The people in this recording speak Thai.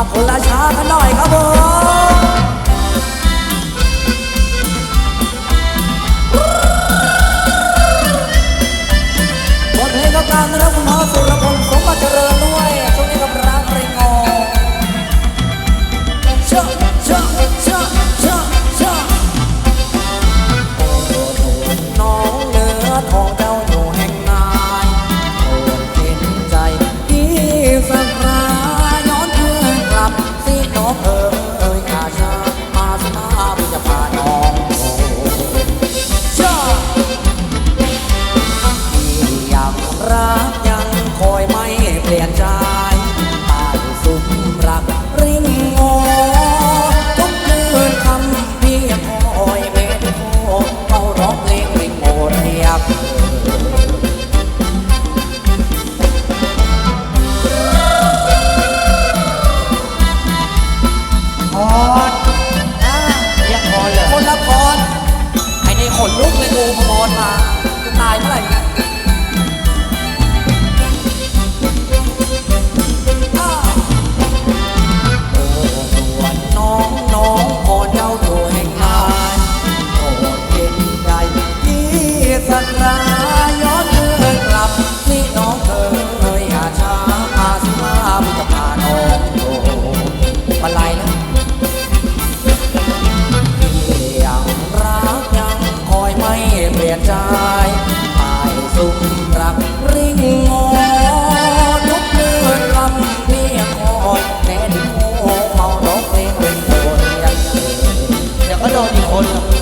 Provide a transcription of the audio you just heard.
เอาคนละชากันหน่อยครับผม ลี่ยนใจตายสุมรักริมงอทุกคืนคำเพียงคอยเม็ดโคเอาร้องเพลงริมโอเรียบอ๋อ ก็อดนอีกคน